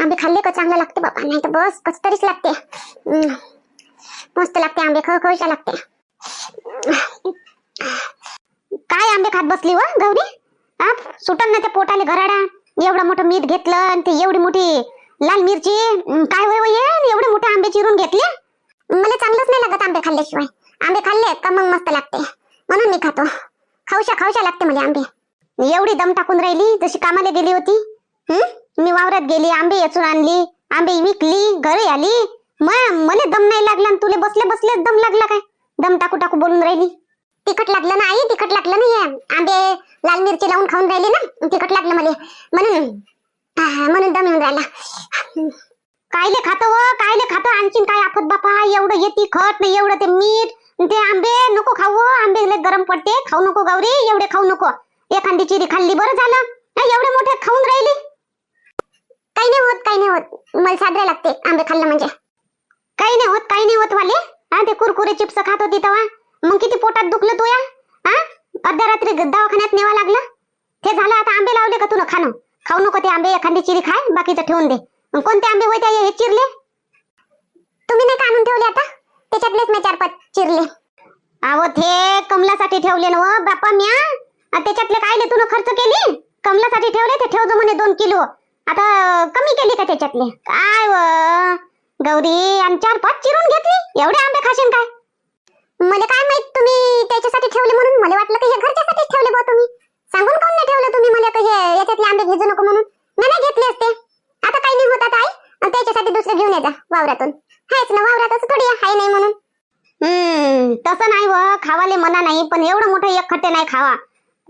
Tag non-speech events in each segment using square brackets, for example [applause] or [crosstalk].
आंबे खाल्ले का चांगलं लागते बाबा? नाही तर बस कस तरीच लागते. मस्त लागते आंबे खळ लागते. काय आंबे खात बसली व गौरी? हा? सुटन ना त्या पोटाले घराडा. एवढं मोठं मीठ घेतलं आणि ते एवढी मोठी लाल मिरची काय होय होय एवढे मोठे आंबे चिरून घेतले? मला चांगलंच नाही लागत आंबे खाल्ल्याशिवाय. आंबे खाल्ले का मग मस्त लागते. म्हणून मी खातो. खाऊशा खाऊशा लागते मला आंबे. एवढी दम टाकून राहिली जशी कामाला गेली होती? हम्म मी वावरात गेली आंबे याचून आणली आंबे विकली घरी आली. म- मला दम नाही लागला तुले बसले बसले दम लागला काय? दम टाकू टाकू बोलून राहिली. तिखट लागलं ना आई तिखट लागलं नाही आंबे लाल मिरची लावून खाऊन राहिली ना? तिखट लागलं मला. म्हणून हा, म्हणून दम येऊन राहिला. कायले खात व कायले खात? आणखीन काय आफत बापा? एवढं येते खत नाही एवढं ते मीठ ते आंबे. नको खाऊ आंबे गरम पडते. खाऊ नको गौरी एवढे खाऊ नको. एखादी चिरी खाल्ली बरं झालं. नाही, एवढे मोठे खाऊन राहिली? काही नाही होत काही नाही होत. मला साधरे लागते आंबे खाल्लं म्हणजे. काही नाही होत काही नाही होत वाले. हा ते कुरकुरे चिप्स खात होती तेव्हा मग किती पोटात दुखलं तू या हा? अर्ध्या रात्री दवाखान्यात नेवा लागलं. ते झालं आता आंबे लावले का तुला खाणं? खाऊ नको ते आंबे एखादी चिरी खाय बाकीचं ठेवून दे. मग कोणते आंबे होते हे चिरले? तुम्ही नाही का आणून ठेवले आता? त्याच्यातलेच मी चार पाच चिरले. अहो ते कमलासाठी ठेवले ना बाप्पा बापा म्या. त्याच्यातले कायले तुला खर्च केली? कमलासाठी ठेवले ते ठेवतो म्हणे दोन किलो. आता कमी केली का त्याच्यातले? काय व? गौरी आणि चार पाच चिरून घेतली. एवढे आंबे खाशील काय? मला काय माहीत तुम्ही त्याच्यासाठी ठेवले म्हणून? मला वाटलं की हे घरच्यासाठी ठेवले बा तुम्ही. सांगून काऊन नाही ठेवलं तुम्ही मला की हे याच्यातले आंबे घेजू नको म्हणून? मी नाही घेतले असते. आता काही नाही होत आता आई. आणि त्याच्यासाठी दुसरं घेऊन येजा वावरातून. हायच ना वावरातच थोडी हाय नाही म्हणून. हम्म तसं नाही व खावाले मना नाही पण एवढं मोठं एक खट्टे नाही खावा.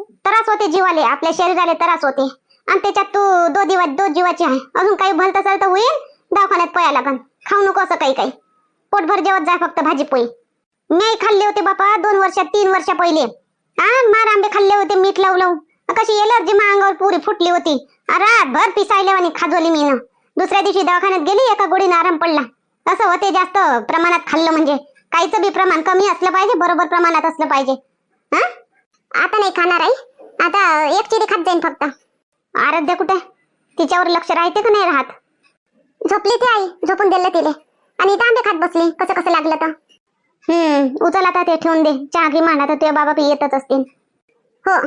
त्रास होते जीवाले आपल्या शरीराला त्रास होते. आणि त्याच्यात तू दो दिवस दो जीवाची आहे. अजून काही भलत चालतं होईल दवाखान्यात पया लागन. खाऊ नको असं काही काही. पोटभर जेवत जा फक्त भाजी पोळी. नाही खाल्ले होते बापा दोन वर्षात तीन वर्षा पहिले. हा मार आंबे खाल्ले होते मीठ लावू लावून कशी एलर्जी मा अंगावर पुरी फुटली होती. रातभर पिसायले आणि खाजवली मी दुसऱ्या दिवशी दवाखान्यात गेली एका गोडीने आराम पडला. असं होते जास्त प्रमाणात खाल्लं म्हणजे. काहीच बी प्रमाण कमी असलं पाहिजे बरोबर प्रमाणात असलं पाहिजे. हा? आता नाही खाणार आई. आता एक चिरी खात जाईन फक्त. आराध्या कुठे? तिच्यावर लक्ष राहते का नाही राहत? झोपली ती आई झोपून दिलं तिले. आणि इथं आंबे खात बसली कसं कसं लागलं तर. हम्म उचल आता ते ठेवून दे. चहा घे म्हणा तर तुझ्या बाबा येतच असतील. हो.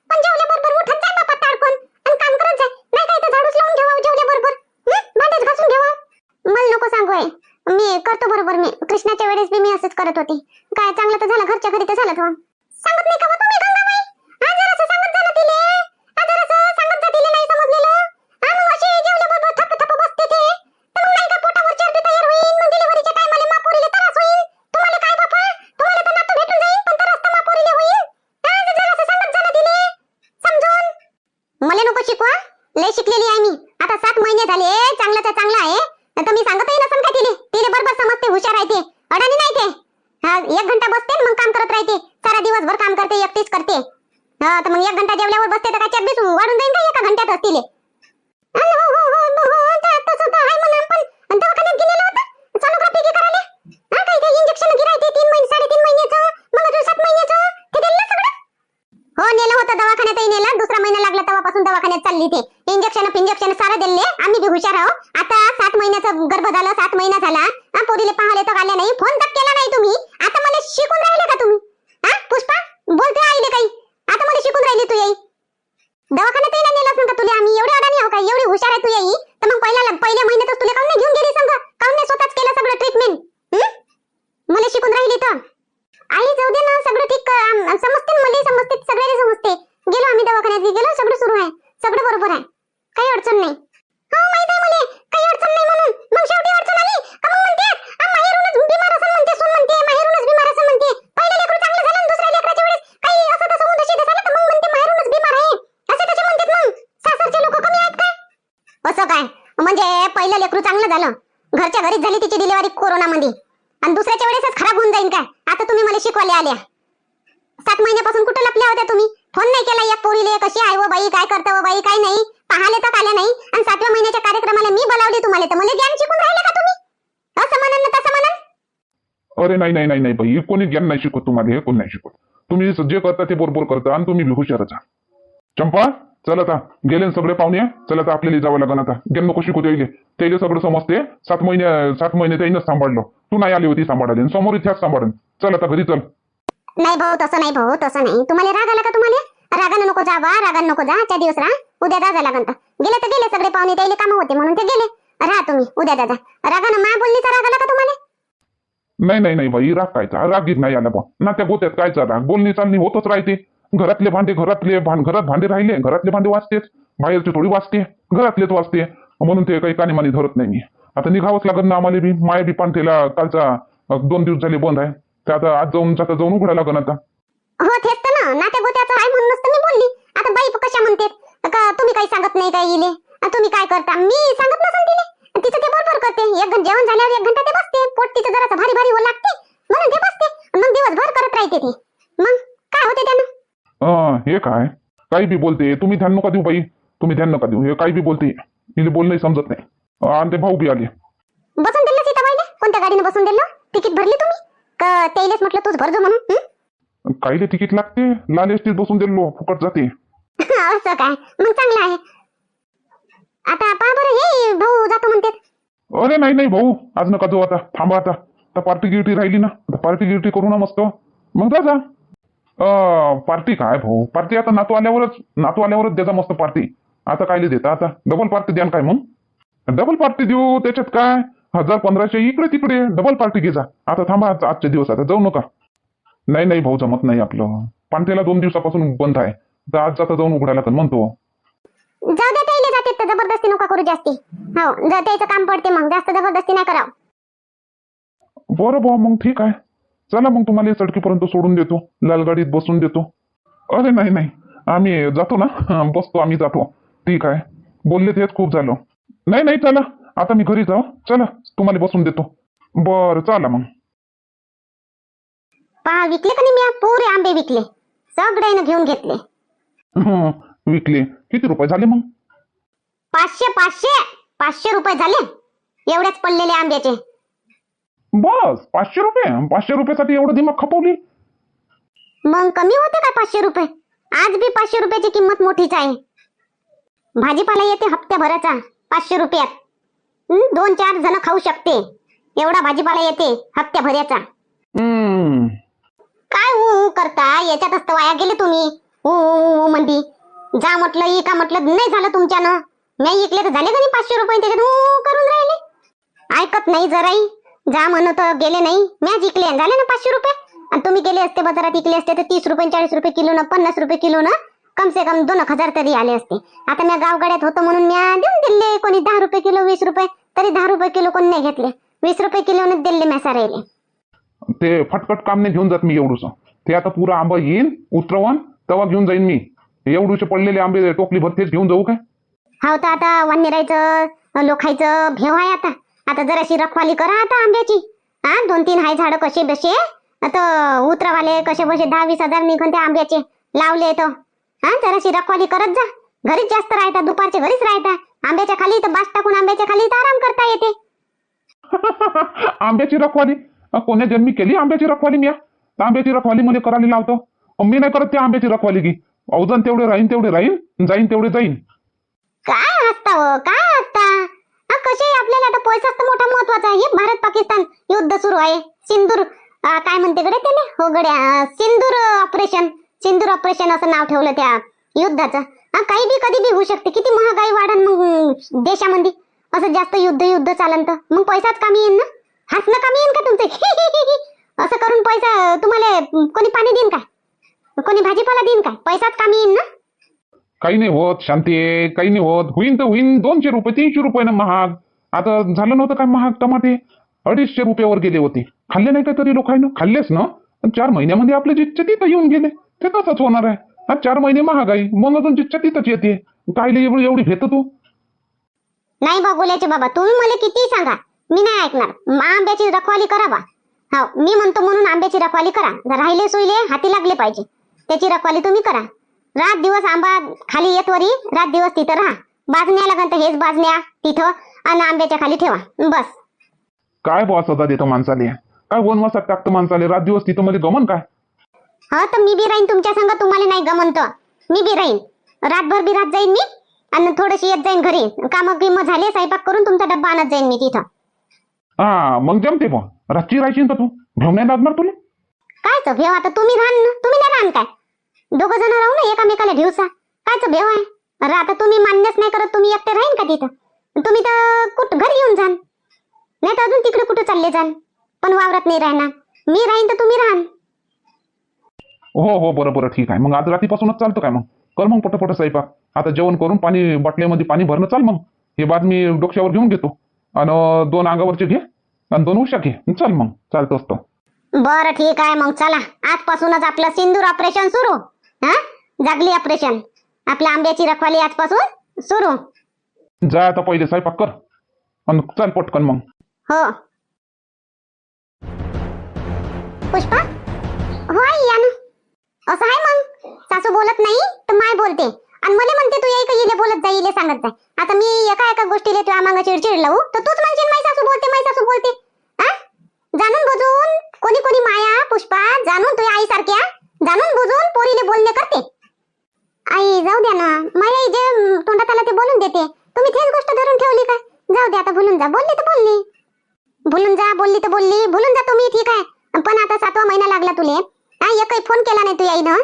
बापा जेवल्यावर आणि काम करत जाय नाही काय तर झाडूच लावून ठेवा जेवल्याबरोबर. हं? भांडेच घासून ठेवा मला नको सांगू मी करतो बरोबर मी. कृष्णाच्या वेळेस बी मी असंच करत होती काय चांगलं तर झालं घरच्या घरी तर झालं तो सांगत नाही का बा तुम्ही गंगाबाई हा जरासं सांगत झालं तिले हा जरासं सांगत जा तिले नाही समजलेलं हा मग अशी जेवल्याबरोबर थप थप बसते ते तर मग नाही का पोटावर चरबी तयार होईल मग डिलिव्हरीच्या टायमाला मापोरीले त्रास होईल तुम्हाला काय बापा तुम्हाला तर नातू भेटून जाईल पण त्रास तर मापोरीले होईल हा जरासं सांगत झालं तिले समजून मला नको शिकवा. लय शिकलेली आहे मी. आता सात महिने झाले चांगलं तर चांगलं आहे. तर मी सांगतही नसन का तिले? तिले बरोबर समजते हुशार आहे ते. अडाणी नाही ते. हा एक घंटा बसते मग काम करत राहते. सारा दिवसभर काम करते एकटीच करते. हा तर मग एक घंटा जेवल्यावर बसते तर काय चरबीस वाढून जाईल का एका घंट्यात असतील इंजेक्शन गिरायचे तीन महिने साडेतीन महिन्याचं मग अजून सात महिन्याचं ते दिलं ना सगळं हो नेलं होतं दवाखान्यातही नेलं. दुसरा महिना लागला तेव्हापासून दवाखान्यात चालली ते. इंजेक्शन इंजेक्शन सारं दिले आम्ही बी हुशार आहोत आता सात महिन्याचं गर्भ झालं सात महिना झाला. पोरीले पाहले तर आल्या नाही. फोन तर केला नाही तुम्ही. आता मला शिकून राहिले का तुम्ही हा पुष्पा बोलते आईले काही आता मला शिकून राहिली तू येई दवाखान्यातही नाही नेलं असं का तुला आम्ही एवढे अडाणी आहो का एवढी हुशार आहे तू येई तर मग पहिल्या पहिल्या महिन्यातच तुला काऊन नाही घेऊन गेली संग काऊन नाही स्वतःच केलं सगळं ट्रीटमेंट मला शिकून राहिली तर आई जाऊ दे ना सगळं ठीक अं, समजते ना मला समजते सगळ्याला समजते गेलो आम्ही दवाखान्यात गेलो सगळं सुरू आहे सगळं बरोबर आहे काही अडचण नाही हो माहीत आहे मला काही अडचण नाही म्हणून मग शेवटी अडचण आली का मग म्हणते "आ, माहेरूनच बिमार असं म्हणते सून म्हणते माहेरूनच बिमार असं म्हणते पहिलं लेकरू चांगलं झालं आणि दुसऱ्या लेकराच्या वेळेस पहिलं लेकरू चांगलं झालं घरच्या घरीच झाली तिची डिलिव्हरी कोरोनामध्ये आणि दुसऱ्याच्या वेळेसच खराब होऊन जाईन काय आता तुम्ही मला शिकवायला आल्या सात महिन्यापासून कुठं लपल्या होत्या तुम्ही? फोन नाही केला एक पोरीले कशी आहे व बाई काय करता व बाई काय नाही? पाहाले तर आल्या नाही. आणि सातव्या महिन्याच्या कार्यक्रमाला मी बोलावली तुम्हाला तर मला ज्ञान शिकून राहिले का तुम्ही? असं म्हणन ना तसं म्हणन अरे नाही नाही नाही नाही बाई हे कोणी ज्ञान नाही शिकवत तुम्हाला हे कोण नाही शिकवत? तुम्ही जे करता ते बरोबर करता आणि तुम्ही बी हुशारच चंपा चल आता. गेले सगळे पाहुणे? चल आता आपल्याला जावं लागेल आता. ज्ञान नको शिकू त्याला त्याला सगळं समजते. सात महिने सात महिने त्याईनच सांभाळलं. तू नाही आली होती सांभाळाली आणि समोर इतिहास सांभाळून. चल आता घरी चल. नाही भाऊ तसं नाही भाऊ तसं नाही. तुम्हाला राग आला का तुम्हाला? रागानं नको जा बा रागानं नको जा. त्या दिवस राहा. उद्या दादा लागन तर गेले तर गेले सगळे पाहुणे त्याला काम होते म्हणून ते गेले. राहा तुम्ही उद्या दादा जा. रागानं मा बोललीचा राग आला का तुम्हाला? नाही नाही नाही बाई राग कायचा रागीत नाही आला बा ना त्या गोत्यात कायचा राग बोलणी चालणी होतच राहते. घरातले भांडे घरातले भां- घरात भांडे राहिले घरातले भांडे वाचतेच. बाहेरचे थोडी वाचते घरातलेच वाचते. म्हणून ते काही कानीमानी धरत नाही मी आता निघावंच लागत ना आम्हाला बी. माया बी पाणथेला कालचा दोन दिवस झाले बंद आहे. ते आता आज जाऊन आता जाऊन उघडा लागन आता. हो तेच तर ना. नात्या गोत्याचं आहे म्हणूनच तर मी बोलली. आता बाई कशा म्हणते का तुम्ही काही सांगत नाही काय इले? तुम्ही काय करता? मी सांगत नसेल तिले. तिचं ते बरोबर करते. एक घंटा जेवण झाल्यावर एक घंटा ते बसते. पोट तिचं जरासं भारी भारी लागते. म्हणून ते बसते. मग दिवसभर करत राहते ती. मग काय होते त्यानं? अं, हे काय? काही बी बोलते. तुम्ही ध्यान नका देऊ बाई. तुम्ही ध्यान नका देऊ. हे काही बी बोलते. बोलणंही समजत नाही. अं, आणि ते भाऊ बी आले. बसून दिलं सीताबाईले? कोणत्या गाडीने बसून दिलं? तिकीट भरली तुम्ही? का म्हटलं तूच भरजो म्हणून हं? तिकीट लागते? लाल एसटीत बसून दिलो फुकट जाते. [laughs] असं काय? मग चांगलं आहे. आता पहा बरं हे भाऊ जातो म्हणते. अरे नाही नाही भाऊ. आज नका जाऊ आता. थांबा आता. आता पार्टी गिरटी राहिली ना. आता पार्टी गिरटी करू ना मस्त. मग जा जा. अं, पार्टी काय भाऊ? पार्टी आता नातू आल्यावरच नातू आल्यावरच द्यायचा मस्त पार्टी. आता कायले देता आता? डबल पार्टी द्याल काय मग? डबल पार्टी देऊ त्याच्यात काय? हजार पंधराशे इकडे तिकडे डबल पार्टी घे जा. आता थांबा आज- आजचे दिवस आता जाऊ नका. नाही नाही भाऊ जमत नाही आपलं. पांठेला दोन दिवसापासून बंद आहे. तर आज जाता जाऊन उघडायला तर म्हणतो. जाऊ जाते. तर जबरदस्ती नका करू जास्ती. हो त्याचं काम पडते मग. जास्त जबरदस्ती नाही करावं. बरं भाऊ मग ठीक आहे. चला मग तुम्हाला सडकीपर्यंत सोडून देतो. लालगाडीत बसून देतो. अरे नाही नाही. आम्ही जातो ना. [laughs] बसतो आम्ही जातो. ठीक आहे. बोलले तेच खूप झालं. नाही नाही चला. आता मी घरी जाऊ चला तुम्हाला बसून देतो. बरं चला मग. पहा विकले का नाही मी पुरे आंबे विकले? सगळ्यानं घेऊन घेतले. हं, विकले. किती रुपये झाले मग? पाचशे पाचशे. पाचशे रुपये झाले. एवढेच पडलेले आंब्याचे. बस पाचशे रुपये? पाचशे रुपयासाठी एवढं दिमाग खपवली? मग कमी होते का पाचशे रुपये? आज बी पाचशे रुपयाची किंमत मोठीच आहे. भाजीपाला येते हप्त्याभराचा पाचशे रुपयात. दोन चार जण खाऊ शकते. एवढा भाजीपाला येते हप्त्याभराचा. हम्म. काय ऊ ऊ करता? याच्यातच तर वाया गेले तुम्ही. ऊ मंदी. जा म्हटलं ई का म्हटलं नाही झालं तुमच्यानं. नाही इकले तर झाले का नाही पाचशे रुपये त्याच्यात? ऊ करून राहिले. ऐकत नाही जराही. जा म्हणत गेले नाही. मॅच इकले. झाले ना पाचशे रुपये? आणि तुम्ही गेले असते बाजारात इकले असते तर तीस रुपये चाळीस रुपये किलो ना पन्नास रुपये किलो ना कम से कम दोन हजार तरी आले असते. आता मी गावगाड्यात होतो म्हणून मी देऊन दिले. कोणी दहा रुपये किलो वीस रुपये. तरी दहा रुपये किलो कोणी नाही घेतले. वीस रुपये किलोने दिले मॅसा राहिले ते फटकट काम नाही घेऊन जात मी एवढूस. ते आता पुरा आंबा येईन उतरवण तेव्हा घेऊन जाईन मी. एवढूचे पडलेले आंबे टोपली भर तेच घेऊन जाऊ काय? हो तर आता वन्यरायचं लोखायचं भेव आहे आता. आता जराशी रखवाली करा आता आंब्याची. हा दोन तीन हाय झाडं कसे बसे. आता उतरवाले कसे बसे दहा वीस हजार निघून त्या आंब्याचे. लावले तो. हा जराशी रखवाली करत जा. घरीच जास्त राहता दुपारचे घरीच राहता. आंब्याच्या खाली तर बास टाकून आंब्याच्या खाली तर आराम करता येते. [laughs] आंब्याची रखवाली? अ, कोण्या जन्मी केली आंब्याची रखवाली मी आंब्याची रखवाली मला करायला लावतो. अ, मी नाही करत त्या आंब्याची रखवाली की. अवजन तेवढे राहीन तेवढे राहीन जाईन तेवढे जाईन. काय असता हो काय असता? हा कसे आपल्याला आता पैसाच तर मोठा महत्त्वाचा आहे. हे भारत पाकिस्तान युद्ध सुरू आहे. सिंदूर काय म्हणते गड्या त्याने हो गड्या सिंदूर ऑपरेशन सिंदूर ऑपरेशन असं नाव ठेवलं त्या युद्धाचं. हा काही बी कधी बी होऊ शकते. किती महागाई वाढन मग देशामध्ये? असं जास्त युद्ध युद्ध चालन तर. मग पैसाच कामी येईन ना? हसणं कामी येईन का तुमचे? [laughs] असं करून पैसा तुम्हाला कोणी पाणी देईन काय? कोणी भाजीपाला देईन काय? पैसाच कामी येईन ना? काही नाही होत शांती आहे, काही नाही होत. होईन तर होईन. दोनशे रुपये तीनशे रुपये ना महाग. आता झालं नव्हतं काय महाग टमाटे? अडीचशे रुपयावर गेले होते. खाल्ले नाही का तरी लोकांना खाल्लेच ना. चार महिन्यामध्ये आपले जिथचे तिथं येऊन गेले. ते तसंच होणार आहे. हा चार महिने महागाई मग अजून जिथच्या तिथंच येते. कायले एवढी एवढी घेतो तू? नाही बा बोलायचे बाबा. तुम्ही मला किती सांगा. मी नाही ऐकणार. मा आंब्याची रखवाली करा बा हो मी म्हणतो म्हणून आंब्याची रखवाली करा. राहिले सोयले हाती लागले पाहिजे. त्याची रखवाली तुम्ही करा. रात दिवस आंबा खाली येत वरी रात दिवस तिथं राहा. बाजण्या लागन तर हेच बाजण्या तिथं आणि आंब्याच्या खाली ठेवा. बस. काय बुवा सदा देतो माणसाले? काय वनवासात टाकतं माणसाले? रात दिवस तिथं मध्ये गमन काय? हा तर मी बी राहीन तुमच्या संग तुम्हाला नाही गमंत मी बी राहीन. रातभर बी रात जाईन मी आणि थोडीशी येत जाईन घरी. काम गिम झाले स्वयंपाक करून तुमचा डब्बा आणत जाईन मी तिथं. हा मग जमते बुवा रातची राहायची ना तू? घेऊन नाही लागणार तुला? कायच भेव आता? तुम्ही राहन ना? तुम्ही नाही राहन काय? दोघं जण राहू ना एकामेकाला ढेवसा कायच भेव आहे? अरे आता तुम्ही मान्यच नाही करत तुम्ही एकटे राहीन का तिथं? तुम्ही तर कुठ घरी येऊन जाण नाही तर अजून तिकडे कुठे चालले जाण पण वावरत नाही राहणार. मी राहीन तर तुम्ही राहान. हो हो बरं बरं ठीक आहे. मग आज रात्रीपासूनच चालतं काय मग? कर मग पटपट स्वयंपाक. आता जेवण करून पाणी बाटलीमध्ये पाणी भरणं चाल मग. हे बाद मी डोक्यावर घेऊन घेतो. आणि दोन अंगावरचे घे आणि दोन उशा घे. चल मग. चालतो असतो. बरं ठीक आहे मग. चला. आजपासूनच आपलं सिंदूर ऑपरेशन सुरू. हा? जागली ऑपरेशन आपल्या आंब्याची रखवाली आजपासून सुरू. जा आता पहिले स्वयंपाक कर. आणि चाल पटकन मग. हो. पुष्पा? हो आई या ना. असं आहे मग? सासू बोलत नाही तर माय बोलते. आणि मला म्हणते तू येई का इले बोलत जा इले सांगत जाय आता मी एका एका गोष्टीला तुझ्या मागं चिडचिड लावू तर तूच म्हणशील माय सासू बोलते माय सासू बोलते. हा? जाणून बुजून कोणी कोणी माया पुष्पा जाणून तुझ्या आई सारख्या जाणून बुजून पोरीले बोलणे करते. आई जाऊ द्या ना. माय आई जे तोंडात आला ते बोलून देते. तुम्ही तेच गोष्ट धरून ठेवली का? जाऊ द्या आता भुलून जा. बोलली तर बोलली. भुलून जा बोलली तर बोलली. भुलून जा तुम्ही ठीक आहे. पण आता सातवा महिना लागला तुले. हा एकही फोन केला नाही तुया आईनं.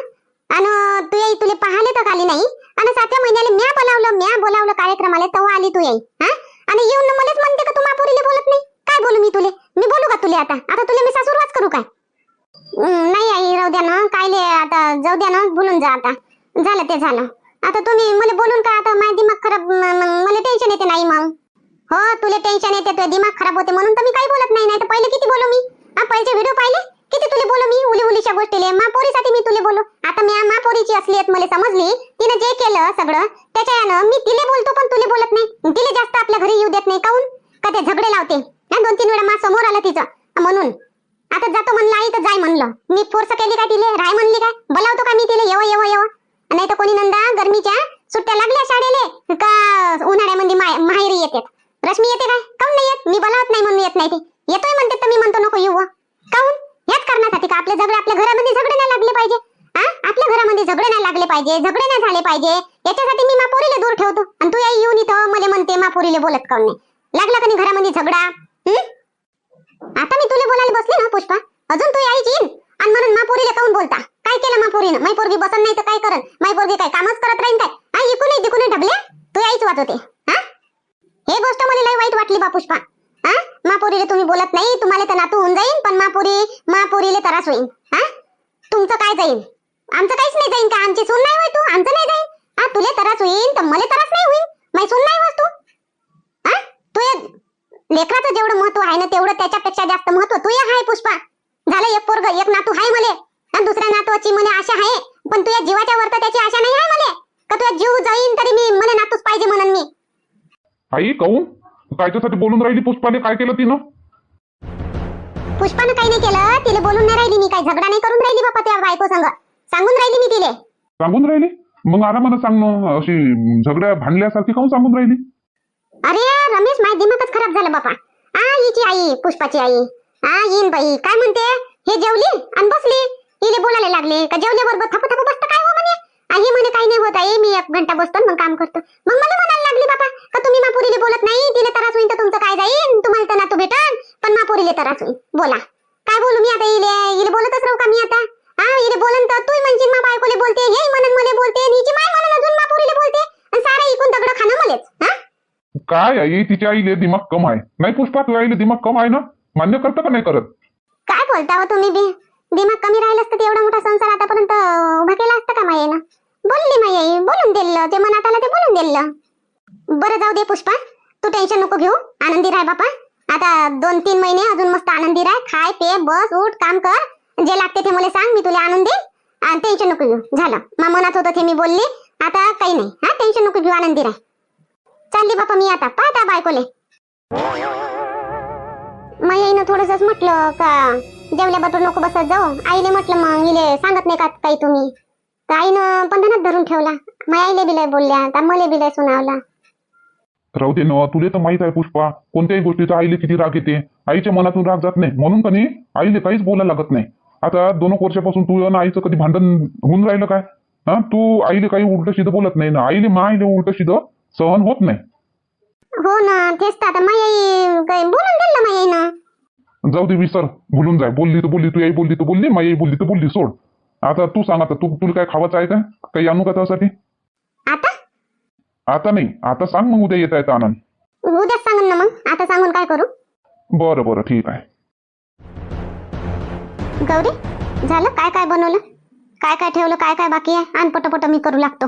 आणि तुझ्या आई तुले पाहले तर खाली नाही. आणि सातव्या महिन्याला म्या बोलावलं म्या बोलावलं कार्यक्रमाला तेव्हा आली तू आई हा? आणि येऊन मलाच म्हणते का तू मापुरीले बोलत नाही? काय बोलू मी तुले? मी बोलू का तुले आता? आता तुले मी सासूरवाच करू काय? नाही आई राहू द्या ना. कायले आता जाऊ द्या ना. बोलून जा आता. झालं ते झालं. आता तुम्ही मला बोलून का आता माझा दिमाग खराब मला टेन्शन येते नाही मग. हो तुला टेन्शन येते तुझे दिमाग खराब होते म्हणून तर मी काही बोलत नाही. नाही तर पहिले किती बोलू मी? हा पहिले व्हिडिओ पाहिले? किती तुले बोलू मी उली उलीच्या गोष्टीले. मा पोरीसाठी मी तुले बोलू. आता मी मा पोरीची असलीयत मला समजली. तिनं जे केलं सगळं त्याच्या यानं मी तिले बोलतो पण तुले बोलत नाही. तिले जास्त आपल्या घरी येऊ देत नाही. काऊन? का ते झगडे लावते? दोन तीन वेळा मा समोर आलं तिचं. म्हणून. आता जातो म्हणलं आई तर जाय म्हणलं. मी फोर्स केली का तिले? राय म्हणली काय? बोलावतो का मी तिले? येव येव येव. नाही तर कोणी नंदा गरमीच्या सुट्ट्या लागल्या शाळेले. का उन्हाळ्यामध्ये माहेरी येतात? रश्मी येते काय? काऊन नाही येत? मी बोलावत नाही म्हणून येत नाही ते. येतोय म्हणते तर मी म्हणतो नको येऊ. काऊन? याच कारणासाठी का आपले झगडे आपल्या घरामध्ये झगडे नाही लागले पाहिजे? हा आपल्या घरामध्ये झगडे नाही लागले पाहिजे झगडे नाही झाले पाहिजे. याच्यासाठी मी मापोरीले दूर ठेवतो. आणि तू आई येऊन इथं मला म्हणते मापोरीले बोलत काऊन नाही? लागला का नाही घरामध्ये झगडा? आता मी तुला बोलायला बसले ना पुष्पा. अजून तू यायची येईन. आणि म्हणून मापोरीला काऊन बोलता? काय केलं मापोरीनं? माई पोरगी बसन नाही तर काय करन? माई पोरगी काय कामच करत राहीन काय? हा इकून जिकून ढबले तू यायच वाचवते. हा? हे गोष्ट मला लय वाईट वाटली बा पुष्पा. हा? मापोरीले तुम्ही बोलत नाही तुम्हाला तर नातू होऊन जाईन पण महापुरी महापुरीले त्रास होईल हा? तुमचं काय जाईल आमचं काहीच नाही जाईन का? आमची सून नाही होय तू? आमचं नाही जाईन? हा तुले त्रास होईल तर मला त्रास नाही होईल माझी सून नाही होस तू हा? तू लेकराचं जेवढं महत्त्व आहे ना तेवढं त्याच्यापेक्षा जास्त महत्त्व तू आहे पुष्पा. झालं एक पोरग एक नातू आहे मले आणि दुसऱ्या नातूची मला आशा आहे पण तुझ्या जीवाच्या वर तर त्याची आशा नाही आहे मला का तुझ्या जीव जाईन तरी मी मला नातूच पाहिजे म्हणून मी. आई काऊन कायच्यासाठी बोलून राहिली पुष्पाने काय केलं तिनं? पुष्पानं काही नाही केलं तिला बोलून नाही राहिली मी काही झगडा नाही करून राहिली बापा त्या बायको संग. सांगून राहिली मी तिले. सांगून राहिली? मग आरामानं सांग ना अशी झगड्या भांडल्यासारखी काऊन सांगून राहिली? अरे रमेश माझा दिमागच खराब झाला बापा. आ हिची आई पुष्पाची आई. आ येईन बाई. काय म्हणते? हे जेवली? आणि बसली? हिले बोलायला लागले. का जेवल्या बरोबर थप थप बसतं काय हो म्हणे? आ, ही म्हणे काही नाही होत आई. मी एक घंटा बसतो मग काम करतो. मग मला म्हणायला लागली बापा का तुम्ही मापुरीले बोलत नाही तिले त्रास होईल तर तुमचं काय जाईल तुम्हाला तर नातू भेटन पण मापुरीले त्रास होईल बोला. काय बोलू मी आता? इले इले बोलतच राहू का मी आता? हा इले बोलन तर तू म्हणशील मा बायकोले बोलते हे म्हणन मले बोलते हिची माय म्हणन अजून मापुरीले बोलते आणि सारा इकून दगड खाणं मलेच हा? काय आई तिच्या आईले दिमाग कम आहे. नाही पुष्पा तुझ्या आईले दिमाग कम आहे ना? मान्य करतं का नाही करत? काय बोलता हो तुम्ही बी? दिमाग कमी राहिलं असतं एवढा मोठा संसार आतापर्यंत उभा केला असता का मायेनं? बोलली माई आई बोलून दिलं जे मनात आलं ते बोलून दिलं. बरं जाऊ दे पुष्पा तू टेन्शन नको घेऊ आनंदी राह बापा. आता दोन तीन महिने अजून मस्त आनंदी राह. खाय पे बस उठ काम कर. जे लागते ते मला सांग मी तुला आणून देईन. आणि टेन्शन नको घेऊ. झालं. मग मनात होतं ते मी बोलली. आता काही नाही. हा टेन्शन नको घेऊ आनंदी राह. चालली बापा मी आता. पाहता बायकोले. मग थोडस म्हटलं का जेवल्या बरोबर नको बसत जाऊ. आईले म्हटलं मग इले सांगत नाही का काही तुम्ही? तर आईनं बंधनात धरून ठेवला. मग आईले बिलय बोलल्या. आता मले बिलय सुनावला. राहू दे ना तुला तर माहीत आहे पुष्पा कोणत्याही गोष्टीचा आईले किती राग येते आईच्या मनातून राग जात नाही. म्हणून का नाही आईले काहीच बोलायला लागत नाही. आता दोन वर्षापासून तू आणि आईचं कधी भांडण होऊन राहिलं काय? हा? तू आईले काही उलट सिधं बोलत नाही ना. आईले मा आईले उलट सिधं सहन होत नाही. हो ना तेच तर आता माई काय बोलून दिलं माई आईनं? जाऊ दे विसर भुलून जाय. बोलली तर बोलली तू आई बोलली तर बोलली माई बोलली तर बोलली सोड. आता तू सांग आता तू तुला काय खावायचं आहे का? काही आणू का त्यासाठी? आता नाही आता सांग मग उद्या येता आनंद. उद्याच सांगून ना मग आता सांगून काय करू? बरं बरं ठीक आहे. गौरी झालं? काय काय बनवलं? काय काय ठेवलं? काय काय बाकी आहे? आण पटपट मी करू लागतो.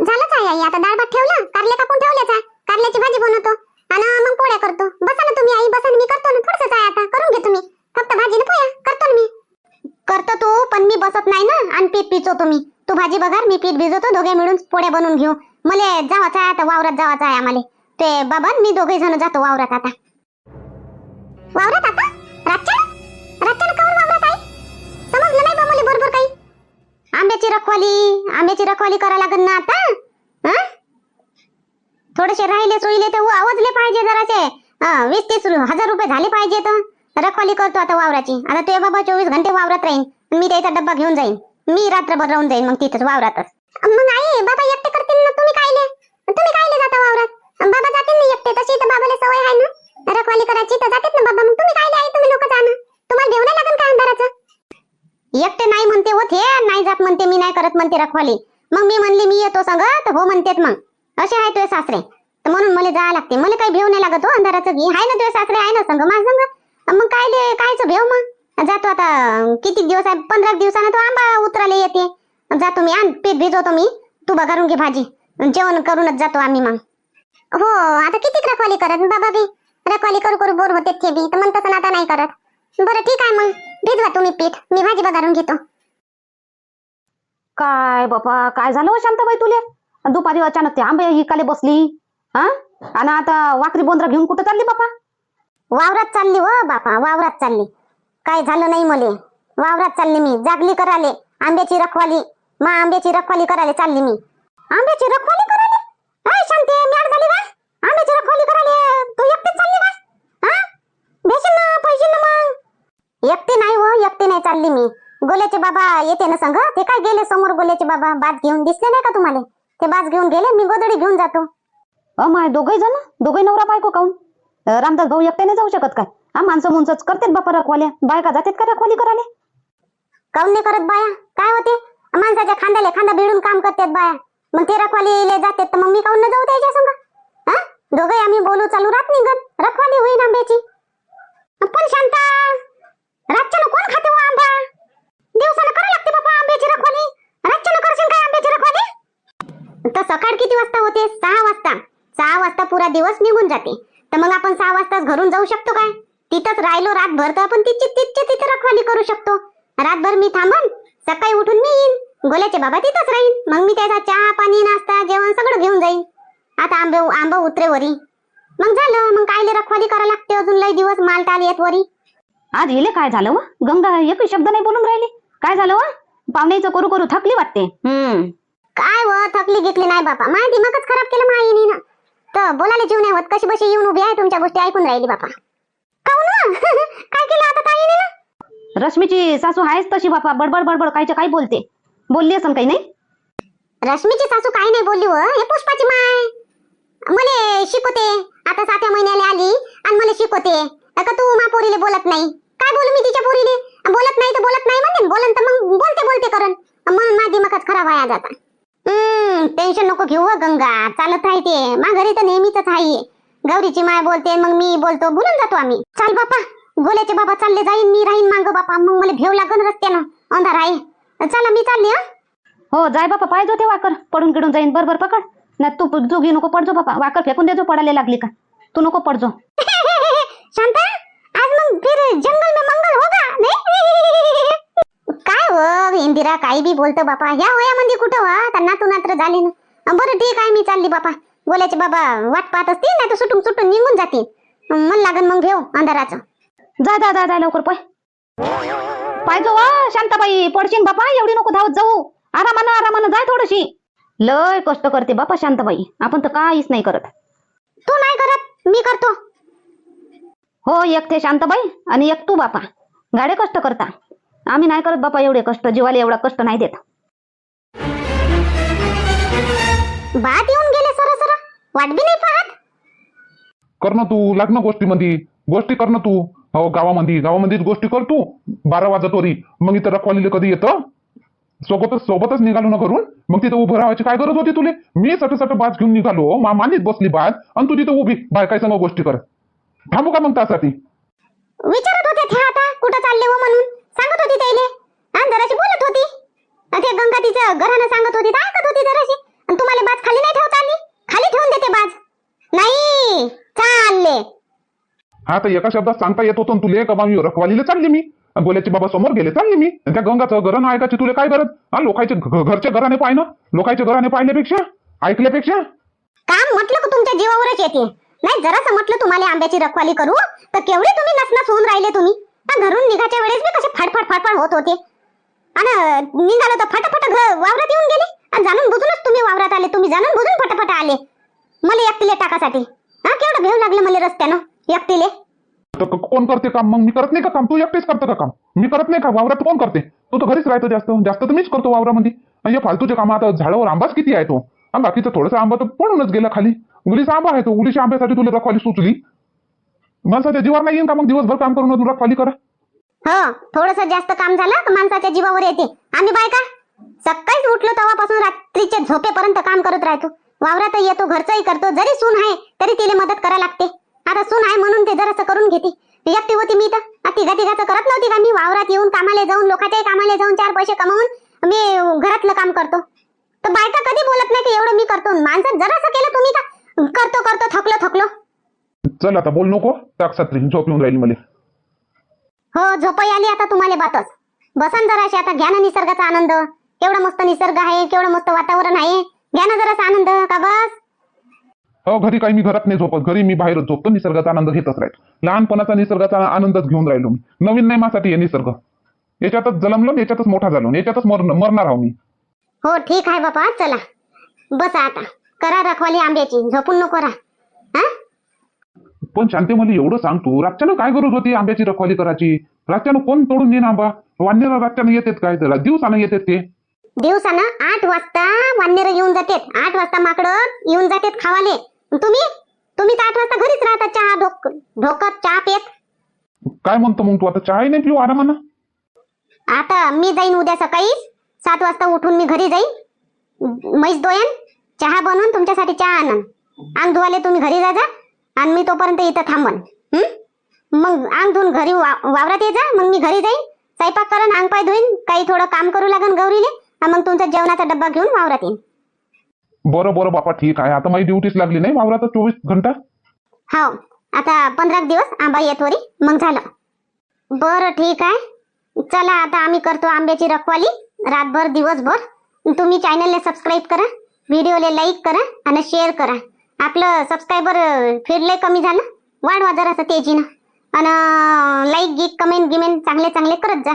झालंच आहे आई आता डाळ भात ठेवलं? कारले कापून ठेवलेच आहे कारल्याची भाजी बनवतो. आणि मग पोळ्या करतो. बसा ना तुम्ही आई बसा ना मी करतो ना थोडंसंच आहे आता. करून घे तुम्ही. फक्त भाजी ना पोया करतो ना मी. करतो तू पण मी बसत नाही ना. आणि पीठ पिचवतो मी. तू भाजी बघार मी पीठ भिजवतो दोघे मिळून पोळ्या बनवून घेऊ. मला जावाचं आहे आता वावरात जावाचं आहे आम्हाला. ते बाबा मी दोघे जण जातो वावरात आता. वावरात आता? रातच्या? रातच्या वावरात आहे? समजलं नाही बा बरोबर काही. आंब्याची रखवाली आंब्याची रखवाली करा लागन ना आता. हा? थोडेसे राहिले सोयले ते आवाजले पाहिजे जरासे. वीस तीस हजार रुपये झाले पाहिजे तर. रखवाली करतो आता वावराची. आता ते बाबा चोवीस घंटे वावरात राहीन. मी त्याचा डब्बा घेऊन जाईन. मी रात्रभर राहून जाईन मग तिथंच वावरातच. मग आई बाबा एकटे करतील ना तुम्ही कायले? तुम्ही कायले जाता वावरात? बाबा जातील ना एकटे तशी तर बाबाला सवय आहे ना? रखवाली करायची तर जातात ना बाबा मग तुम्ही कायले आहे तुम्ही लोक जाणं? तुम्हाला घेऊन लागेल का अंधाराचं? एकटे नाही म्हणते होते नाही जात म्हणते मी नाही करत म्हणते रखवाली. मग मी म्हणली मी येतो संग तर हो म्हणतेत मग. असे आहे तुझे सासरे. तर म्हणून मला जायला लागते. मला काही भेव नाही लागत हो अंधाराचं. घे आहे ना तुझे सासरे आहे ना संग माझ संग? मग काय कायचं भेव मग? जातो आता किती दिवस आहे? पंधरा दिवसानं तो आंबा उतराले येते. जातो मी आण पीठ भिजवतो मी. तू घरून घे भाजी. जेवण करूनच जातो आम्ही मग. हो आता किती रखवाली करत? बाबा बी रखवाली करू करू बोर होते ते बी. तर तसं आता नाही करत. बरं ठीक आहे मग. भिजवा तुम्ही पीठ. मी भाजी बघारून घेतो काय बापा काय झालं हो शांताबाई तुले? दुपारी अचानक ते आंबे हिकाले बसली. हा? आणि आता वाकरी बोंद्रा घेऊन कुठं चालली बापा? वावरात चालली व बापा वावरात चालली. काय झालं नाही मले. वावरात चालली मी. जागली कराले. आंब्याची रखवाली. मा आंब्याची रखवाली करायला चालली मी. आंब्याची रखवाली करायला? हाय शांती मॅड झाली का? आंब्याची रखवाली करायला तू एकटीच चालली का? हा? देशील ना पैसे ना मग? एकटी नाही हो एकटी नाही चालली मी. गोल्याचे बाबा येते ना संग? ते काय गेले समोर गोल्याचे बाबा? बाज घेऊन दिसले नाही का तुम्हाला? ते बाज घेऊन गेले मी गोदडी घेऊन जातो. अमाय दोघही जण? दोघही नवरा बायको काऊन अं, रामदास भाऊ एकट्याने जाऊ शकत काय हा माणसं मुंचच करतात बापा रखवाल्या. बायका जातात का रखवाली करायला? काऊन नाही करत बाया? काय होते? माणसाच्या खांद्याला खांदा भिडून काम करतात बाया. मग ते रखवालीले जातात तर मग मी काऊन जाऊ त्याच्या संग? हा? दोघे आम्ही बोलू चालू राहत निघत रखवाली होईन आंब्याची. पण शांता रातच्यानं कोण खाते हो आंबा? दिवसानं करा लागते बाबा आंब्याची रखवाली. रातच्यानं करशील काय आंब्याची रखवाली? तर सकाळ किती वाजता होते? सहा वाजता. सहा वाजता पुरा दिवस निघून जाते. तर मग आपण सहा वाजताच घरून जाऊ शकतो काय? तिथंच राहिलो रातभर तर आपण तिची तिची तिथे रखवाली करू शकतो. रातभर मी थांबन सकाळी उठून गोल्याचे बाबा तिथंच राहीन. मग मी त्याचा चहा पाणी नाश्ता जेवण सगळं घेऊन जाईन. आता आंबे आंबा उतरे वरी. मग झालं. मग कायले रखवाली करा लागते अजून. लय दिवस माल टाल येत वरी. आज येले काय झालं व? गंगा एकही शब्द नाही बोलून राहिली. काय झालं व? पाहुण्याचं करू करू थकली वाटते. हम्म. काय व? थकली घेतली नाही बापा. माझ्या दिमागच खराब केलं माझ्या ना तर बोलायला जीव नाही होत. कशी बशी येऊन उभी आहे तुमच्या गोष्टी ऐकून राहिली बापा. काऊन [laughs] काय केलं आता ताईने ना रश्मीची सासू आहेच तशी बापा. बडबड बडबड. कायच्या काय बोलते. बोलली असं काही नाही? रश्मीची सासू काही नाही बोलली व हे पुष्पाची माय. मले शिकवते. आता सातव्या महिन्याला आली आणि मला शिकवते. का तू मा पोरीले बोलत नाही. काय बोलू मी तिच्या पोरीले? बोलत नाही तर बोलत नाही म्हणते. बोलन तर मग बोलते बोलते करण. म्हणून माझी दिमागच खराब आहे आज आता हम्म टेन्शन नको घेऊ हो, गंगा. चालत राहते. मा घरी तर नेहमीच आहे. गौरीची माय बोलते मग मी बोलतो. बोलून जातो आम्ही. चाल बापा. गोल्याचे बाबा चालले जाईन. मी राहीन मांग बापा. मग मला भेव लागन रस्त्यानं. अंधार आहे. चला मी चालली हा. हो जाय बापा पाहिजे ते वाकर. पडून गिडून जाईन. बरोबर पकड. नाही तू तू घे नको पडजो बापा. वाकर फेकून देजो पडायला लागली का? तू नको पडजो. [laughs] शांता आज मग फिर जंगल में मंगल होगा नहीं? [laughs] काय हो इंदिरा काही बी बोलतो बापा. ह्या वयामध्ये कुठं वा तर नातू नात्र झाले ना. बरं ठीक आहे मी चालली बापा. गोल्याचे बाबा वाट पाहत असतील नाही तर सुटून सुटून निघून जातील. मन लागन मग घेऊ अंधाराचं. जा जा जा जा लवकर पाय. पाहिजे वा शांताबाई पडशील बापा एवढी नको धावत जाऊ. आरामानं आरामानं जाय थोडीशी. लय कष्ट करते बापा शांताबाई आपण तर काहीच नाही करत. तू नाही करत मी करतो. हो एक ते शांताबाई आणि एक तू बापा. गाडे कष्ट करता. आम्ही नाही करत बापा एवढे कष्ट जीवाला एवढा कष्ट नाही देत. बात येऊन गेले सर सर वाट बी नाही पाहत. कर ना तू लाग ना गोष्टीमध्ये गोष्टी कर ना तू. हो गावामध्ये गावामध्येच गोष्टी कर तू. बारा वाजतवरी मग इथं रखवालीला कधी येतं? सोबतच सोबतच निघालो ना घरून? मग तिथं उभं राहायची काय गरज होती तुले? मी सट सट बाज घेऊन निघालो. मा मानीत बसली बाज आणि तू तिथं उभी. बाय काय सांग गोष्टी कर. थांबू का मग त्यासाठी? विचारत होते ते आता कुठं चालले हो म्हणून? सांगत होती त्याले आणि जराशी बोलत होती. ते गंगा तिचं घरानं सांगत होती ऐकत होती जराशी. आणि तुम्हाला बाज खाली नाही ठेवता आली? खाली ठेवून देते बाज. नाही. चालले हा तर एका शब्दात सांगता येत होतं तुले का बा मी रखवालीला चालली मी? आणि बोलायचे बाबा समोर गेले चालले मी. आणि त्या गंगाचं घरं ऐकायचे तुले काय करत हा लोकांचे घ- घरच्या घराने पाय ना लोकांच्या घराने पाहिल्यापेक्षा ऐकल्यापेक्षा. काम म्हटलं का तुमच्या जीवावरच येते? नाही जरासं म्हटलं तुम्हाला आंब्याची रखवाली करू? तर केवढे तुम्ही नसनस होऊन राहिले तुम्ही? घरून निघाच्या वेळेस बी कसे फडफड फडफड होत होते. आणि निघालो तर फटाफट वावरात येऊन गेले? आणि जाणून बुजूनच तुम्ही वावरात आले. तुम्ही जाणून बुजून फटाफट आले. मला एकटीले टाकासाठी. हा केवढं भेव लागलं मला रस्त्यानं एकटीले. तर क- कोण करते काम? मग मी करत नाही का काम? तू एकटेच करतं का काम? मी करत नाही का? वावरात कोण करते? तू तर घरीच राहतो जास्त. जास्त तर मीच करतो वावरामध्ये. आणि हे फालतूचे काम आता झाडावर आंबाच किती आहे तो? आणि बाकीचं थोडंसं आंबा तर पडूनच गेला खाली. उलीचा आंबा आहे तो. उलीच्या आंब्यासाठी तुला रखवाली सुचली. माणसाच्या जीवावर नाही येईन का मग? दिवसभर काम करून तुला रखवाली करा. हो थोडस जास्त काम झालं तर माणसाच्या जीवावर येते. आम्ही बायका सकाळीच उठलो तेव्हापासून रात्रीच्या झोपेपर्यंत काम करत राहतो. वावरात येतो घरचंही करतो जरी सून आहे तरी तिला मदत करा लागते. आता सून आहे म्हणून ते जरासं करून घेते. एकटी होती मी तर. तिघा तिघाचं करत नव्हती का मी? वावरात येऊन कामाला जाऊन लोकांच्याही कामाला जाऊन चार पैसे कमावून मी घरातलं काम करतो. तर बायका कधी बोलत नाही की एवढं मी करतो. माणसात जरासं केलं तुम्ही का? करतो करतो थकलो थकलो. चल आता बोल नको. झोप येऊन राहील मला. हो झोपही आली आता तुम्हाला बातच. बसन जराशी आता. घ्या ना निसर्गाचा आनंद. केवढा मस्त निसर्ग आहे केवढं मस्त वातावरण आहे. घ्या ना जरासा आनंद का बस? हो घरी काही मी घरात नाही झोपत. घरी मी बाहेरच झोपतो निसर्गाचा आनंद घेतच राहतो. लहानपणाचा निसर्गाचा आनंदच घेऊन राहिलो मी. नवीन नाही माझ्साठी हे निसर्ग. याच्यातच जलमलो याच्यातच मोठा झालो याच्यातच मर मरणार आहो मी. हो ठीक आहे बापा चला. बसा आता. करा रखवाली आंब्याची. झोपून नको राहा. हा? पण शांती मला एवढं सांग तू. रातच्यानं काय गरज होती आंब्याची रखवाली करायची? रातच्यानं कोण तोडून देईन आंबा? वान्याला रातच्यानं येतात काय? त्याला दिवसानं येतात ते. दिवसानं आठ वाजता वानेर येऊन जातात. आठ वाजता माकडं येऊन जातात खावाले. तुम्ही तुम्ही? तर आठ वाजता घरीच राहता चहा ढोक ढोकत चहा पेत. काय म्हणतो मग तू? आता चहाही नाही पिऊ आरामानं? आता मी जाईन उद्या सकाळी सात वाजता उठून मी घरी जाईन. म्हैस दोयन चहा बनवून तुमच्यासाठी चहा आणन. अंग धुवाले तुम्ही घरी जा जा. आणि मी तोपर्यंत इथं थांबन? मग अंग धुवून घरी वा- वावरात ये जा. मग मी घरी जाईन. स्वयंपाक करन अंग पाय धुईन. काही थोडं काम करू लागन गौरीले. आणि मग तुमचा जेवणाचा डब्बा घेऊन वावरात येईन. बरं बरं बापा ठीक आहे. आता माझी ड्युटीच लागली नाही वावरात? चोवीस घंटा? हो. आता पंधरा दिवस आंबा येतवरी मग झालं. बरं ठीक आहे. चला आता आम्ही करतो आंब्याची रखवाली. रातभर दिवसभर. तुम्ही चॅनलला सबस्क्राईब करा व्हिडिओला लाईक करा आणि शेअर करा. आपलं सबस्क्रायबर फिरले कमी झालं. वाढवा जरासं तेजीनं. आणि लाईक गिक कमेंट गिमेंट चांगले चांगले करत जा.